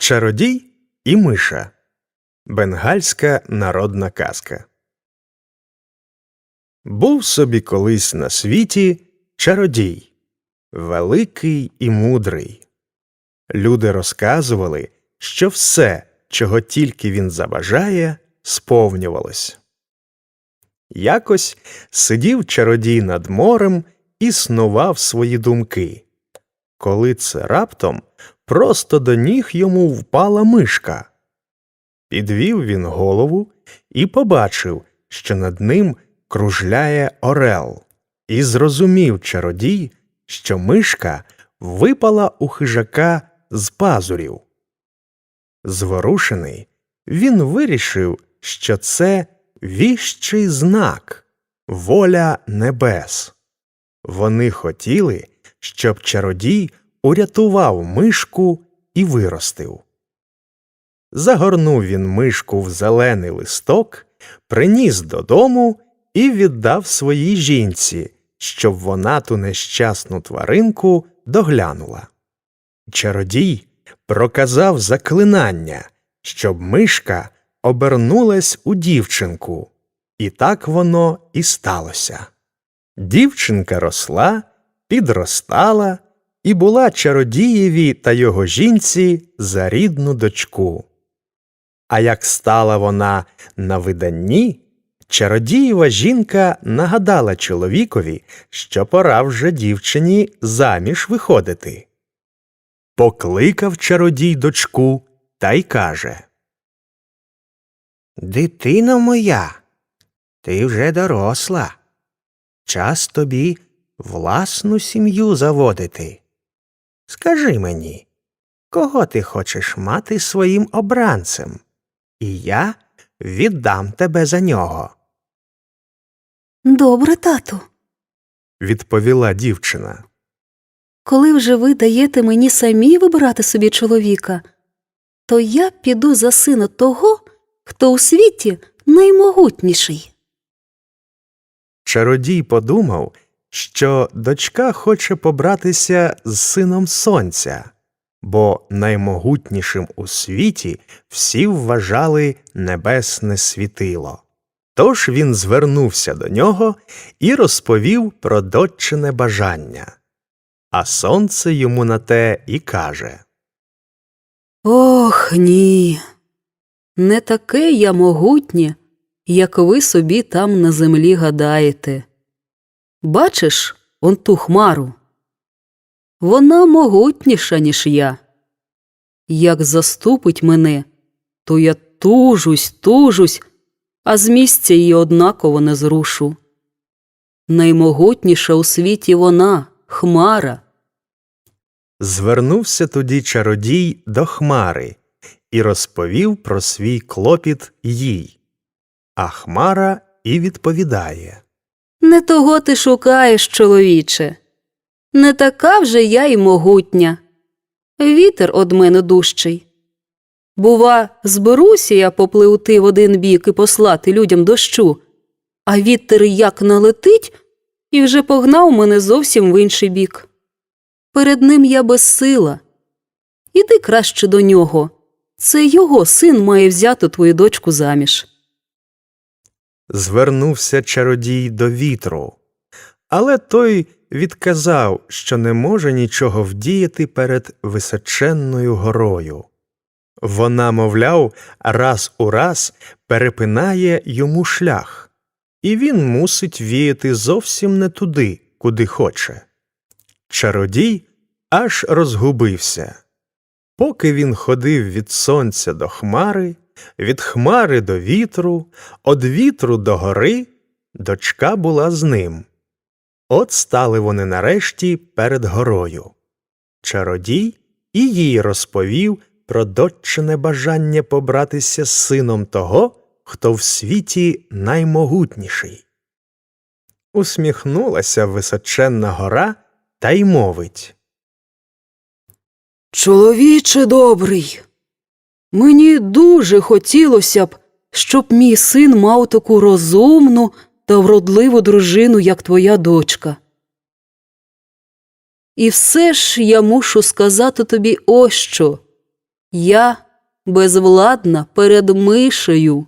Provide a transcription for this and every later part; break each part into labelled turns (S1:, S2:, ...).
S1: Чародій і миша. Бенгальська народна казка. Був собі колись на світі чародій, великий і мудрий. Люди розказували, що все, чого тільки він забажає, сповнювалось. Якось сидів чародій над морем і снував свої думки. Коли це раптом просто до ніг йому впала мишка. Підвів він голову і побачив, що над ним кружляє орел, і зрозумів чародій, що мишка випала у хижака з пазурів. Зворушений, він вирішив, що це віщий знак, воля небес. Вони хотіли, щоб чародій урятував мишку і виростив. Загорнув він мишку в зелений листок, приніс додому і віддав своїй жінці, щоб вона ту нещасну тваринку доглянула. Чародій проказав заклинання, щоб мишка обернулась у дівчинку, і так воно і сталося. Дівчинка росла, підростала і була чародієві та його жінці за рідну дочку. А як стала вона на виданні, чародієва жінка нагадала чоловікові, що пора вже дівчині заміж виходити. Покликав чародій дочку та й каже
S2: Дитино моя, ти вже доросла. Час тобі власну сім'ю заводити. Скажи мені, кого ти хочеш мати своїм обранцем, і я віддам тебе за нього.
S3: Добре, тату.
S1: відповіла дівчина.
S3: Коли вже ви даєте мені самі вибирати собі чоловіка, то я піду за сина того, хто у світі наймогутніший.
S1: Чародій подумав, що дочка хоче побратися з сином сонця, бо наймогутнішим у світі всі вважали небесне світило. Тож він звернувся до нього і розповів про дочине бажання. А сонце йому на те і каже
S3: Ох, ні. Не таке я могутнє, як ви собі там на землі гадаєте. Бачиш он ту хмару? Вона могутніша, ніж я. Як заступить мене, то я тужусь, тужусь, а з місця її однаково не зрушу. Наймогутніша у світі вона, хмара.
S1: Звернувся тоді чародій до Хмари і розповів про свій клопіт їй. А Хмара і відповідає
S3: Не того ти шукаєш, чоловіче. Не така вже я й могутня. Вітер од мене дужчий. Бува, зберуся я попливти в один бік і послати людям дощу, а вітер як налетить і вже погнав мене зовсім в інший бік. Перед ним я безсила. Іди краще до нього. Це його син має взяти твою дочку заміж.
S1: Звернувся чародій до вітру, але той відказав, що не може нічого вдіяти перед височенною горою. Вона, мовляв, раз у раз перепинає йому шлях, і він мусить віяти зовсім не туди, куди хоче. Чародій аж розгубився. Поки він ходив від сонця до хмари, від хмари до вітру, од вітру до гори, дочка була з ним. От стали вони нарешті перед горою. Чародій і їй розповів про доччине бажання побратися з сином того, хто в світі наймогутніший. Усміхнулася височенна гора та й мовить
S3: Чоловіче добрий, мені дуже хотілося б, щоб мій син мав таку розумну та вродливу дружину, як твоя дочка. І все ж я мушу сказати тобі ось що. Я безвладна перед мишею.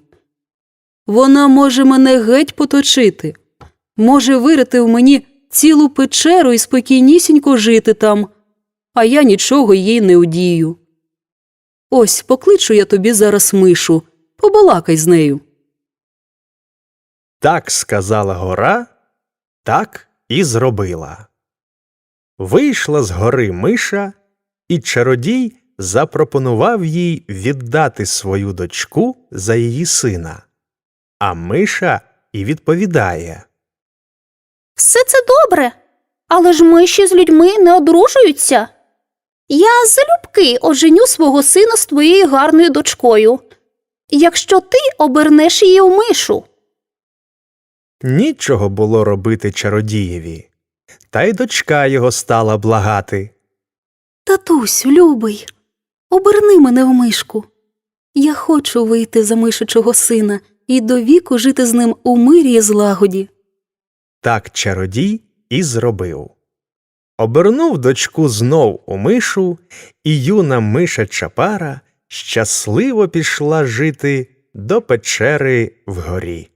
S3: Вона може мене геть поточити, може вирити в мені цілу печеру і спокійнісінько жити там, а я нічого їй не удію. Ось покличу я тобі зараз мишу, побалакай з нею.
S1: Так сказала гора, так і зробила. Вийшла з гори миша, і чародій запропонував їй віддати свою дочку за її сина. А миша і відповідає
S4: Все це добре, але ж миші з людьми не одружуються. Я залюбки оженю свого сина з твоєю гарною дочкою, якщо ти обернеш її в мишу.
S1: Нічого було робити чародієві, та й дочка його стала благати.
S3: Татусю, любий, оберни мене в мишку. Я хочу вийти за мишучого сина і до віку жити з ним у мирі і злагоді.
S1: Так чародій і зробив. Обернув дочку знов у мишу, і юна миша Чапара щасливо пішла жити до печери вгорі.